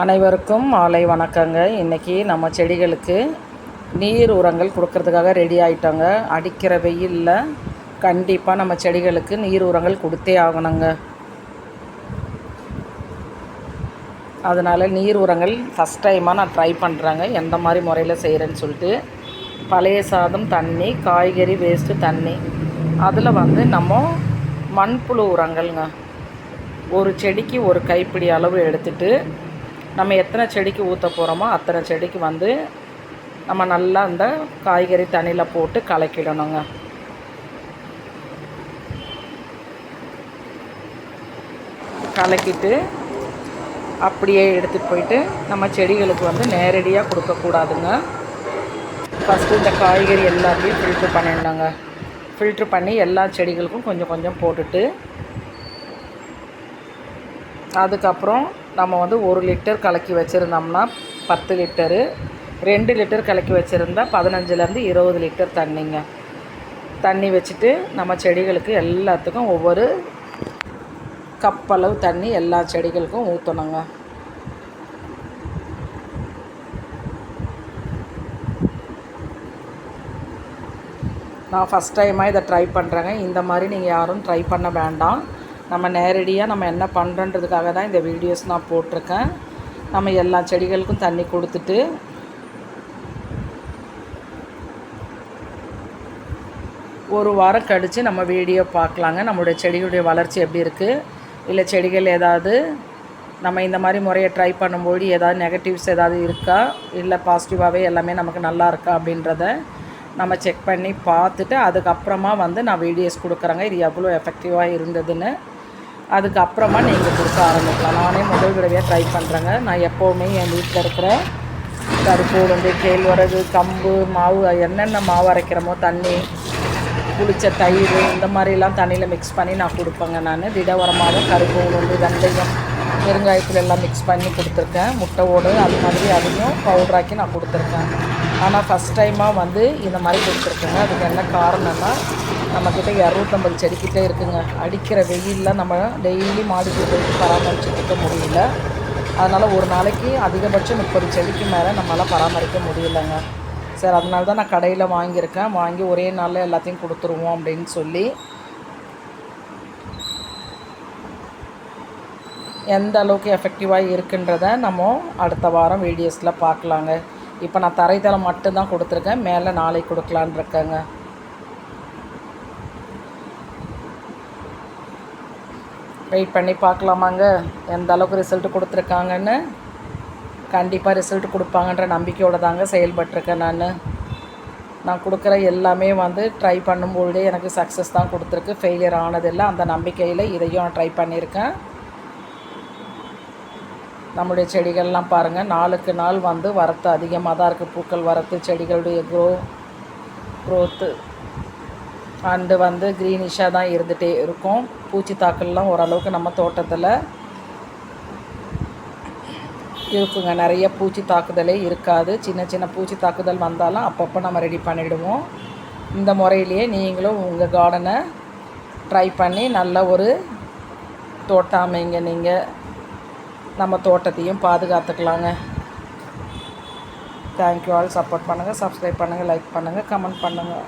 அனைவருக்கும் மாலை வணக்கங்க. இன்றைக்கி நம்ம செடிகளுக்கு நீர் உரங்கள் கொடுக்கறதுக்காக ரெடி ஆகிட்டோங்க அடிக்கிற வெயிலில் கண்டிப்பாக நம்ம செடிகளுக்கு நீர் உரங்கள் கொடுத்தே ஆகணுங்க. அதனால் நீர் உரங்கள் ஃபஸ்ட் டைமாக நான் ட்ரை பண்ணுறேங்க எந்த மாதிரி முறையில் செய்கிறேன்னு சொல்லிட்டு பழைய சாதம் தண்ணி காய்கறி வேஸ்ட்டு தண்ணி. அதில் வந்து நம்ம மண்புழு உரங்கள்ங்க. ஒரு செடிக்கு ஒரு கைப்பிடி அளவு எடுத்துகிட்டு நம்ம எத்தனை செடிக்கு ஊற்ற போகிறோமோ அத்தனை செடிக்கு வந்து நம்ம நல்லா இந்த காய்கறி தண்ணியில் போட்டு கலக்கிடணுங்க. கலக்கிட்டு அப்படியே எடுத்துகிட்டு போயிட்டு நம்ம செடிகளுக்கு வந்து நேரடியாக கொடுக்கக்கூடாதுங்க ஃபஸ்ட்டு இந்த காய்கறி எல்லாத்தையும் ஃபில்ட்ரு பண்ணிடணுங்க. ஃபில்ட்ரு பண்ணி எல்லா செடிகளுக்கும் கொஞ்சம் கொஞ்சம் போட்டுட்டு அதுக்கப்புறம் நம்ம வந்து ஒரு லிட்டர் கலக்கி வச்சுருந்தோம்னா பத்து லிட்டரு ரெண்டு லிட்டர் கலக்கி வச்சுருந்தா பதினஞ்சுலேருந்து இருபது லிட்டர் தண்ணிங்க. தண்ணி வச்சுட்டு நம்ம செடிகளுக்கு எல்லாத்துக்கும் ஒவ்வொரு கப் அளவு தண்ணி எல்லா செடிகளுக்கும் ஊற்றணுங்க நான் ஃபஸ்ட் டைமாக இதை ட்ரை பண்ணுறேங்க இந்த மாதிரி நீங்கள் யாரும் ட்ரை பண்ண வேண்டாம். நம்ம நேரடியாக நம்ம என்ன பண்ணுறன்றதுக்காக தான் இந்த வீடியோஸ் நான் போட்டிருக்கேன். நம்ம எல்லா செடிகளுக்கும் தண்ணி கொடுத்துட்டு ஒரு வாரம் கழித்து நம்ம வீடியோ பார்க்கலாங்க. நம்மளுடைய செடிகளுடைய வளர்ச்சி எப்படி இருக்குது இல்லை செடிகள் ஏதாவது நம்ம இந்த மாதிரி முறையை ட்ரை பண்ணும்போது ஏதாவது நெகட்டிவ்ஸ் ஏதாவது இருக்கா? இல்லை பாசிட்டிவாகவே எல்லாமே நமக்கு நல்லா இருக்கா அப்படின்றத நம்ம செக் பண்ணி பார்த்துட்டு அதுக்கப்புறமா வந்து நான் வீடியோஸ் கொடுக்குறேங்க. இது எவ்வளோ எஃபெக்டிவாக இருந்ததுன்னு. அதுக்கப்புறமா நீங்கள் கொடுக்க ஆரம்பிக்கலாம். நானே முதல் தடவையாக ட்ரை பண்ணுறேங்க நான் எப்போவுமே என் வீட்டில் இருக்கிற கருப்பு உளுந்து கேழ்வரகு கம்பு மாவு என்னென்ன மாவு அரைக்கிறோமோ தண்ணி புளிச்ச தயிர் இந்த மாதிரிலாம் தண்ணியில் மிக்ஸ் பண்ணி நான் கொடுப்பேங்க நான். திடவரமாக கருப்பு உளுந்து வெந்தயம் பெருங்காயத்தில் எல்லாம் மிக்ஸ் பண்ணி கொடுத்துருக்கேன். முட்டையோடு அது மாதிரி அதையும் பவுடராக்கி நான் கொடுத்துருக்கேன். ஆனால் ஃபஸ்ட் டைமாக வந்து இந்த மாதிரி கொடுத்துருக்கேங்க. அதுக்கு என்ன காரணம்னா நம்மக்கிட்ட இரநூத்தம்பது செடிக்கிட்டே இருக்குங்க. அடிக்கிற வெயிலில் நம்ம டெய்லி மாடிக்கு போயிட்டு பராமரிச்சுட்டு இருக்க முடியல. அதனால் ஒரு நாளைக்கு அதிகபட்சம் முப்பது செடிக்கு மேலே நம்மளால் பராமரிக்க முடியலைங்க. சரி அதனால தான் நான் கடையில் வாங்கியிருக்கேன். வாங்கி ஒரே நாளில் எல்லாத்தையும் கொடுத்துருவோம் அப்படின்னு சொல்லி. எந்த அளவுக்கு எஃபெக்டிவாக இருக்குன்றத நம்ம அடுத்த வாரம் வீடியோஸில் பார்க்கலாங்க. இப்போ நான் தரைத்தளம் மட்டும்தான் கொடுத்துருக்கேன். மேலே நாளைக்கு கொடுக்கலான் இருக்கேங்க. வெயிட் பண்ணி பார்க்கலாமாங்க. எந்த அளவுக்கு ரிசல்ட் கொடுத்துருக்காங்கன்னு. கண்டிப்பாக ரிசல்ட் கொடுப்பாங்கன்ற நம்பிக்கையோடு தாங்க செயல்பட்டிருக்கேன் நான். நான் கொடுக்குற எல்லாமே வந்து ட்ரை பண்ணும்பொழுதே எனக்கு சக்ஸஸ் தான் கொடுத்துருக்கு. ஃபெயிலியர் ஆனதில்லை. அந்த நம்பிக்கையில் இதையும் நான் ட்ரை பண்ணியிருக்கேன். நம்முடைய செடிகள்லாம் பாருங்கள் நாளுக்கு நாள் வந்து வரத்து அதிகமாக தான் இருக்குது பூக்கள் வரத்து செடிகளுடைய க்ரோ க்ரோத்து அண்டு வந்து க்ரீனிஷாக தான் இருந்துகிட்டே இருக்கும். பூச்சி தாக்கல்லாம் ஓரளவுக்கு நம்ம தோட்டத்தில் இருக்குங்க. நிறைய பூச்சி தாக்குதலே இருக்காது. சின்ன சின்ன பூச்சி தாக்குதல் வந்தாலும் அப்பப்போ நம்ம ரெடி பண்ணிவிடுவோம் இந்த முறையிலேயே நீங்களும் உங்கள் கார்டனை ட்ரை பண்ணி நல்ல ஒரு தோட்டம் அமைங்க. நீங்கள் நம்ம தோட்டத்தையும் பாதுகாத்துக்கலாங்க. தேங்க்யூ ஆல் சப்போர்ட் பண்ணுங்கள் சப்ஸ்கிரைப் பண்ணுங்கள் லைக் பண்ணுங்கள் கமெண்ட் பண்ணுங்கள்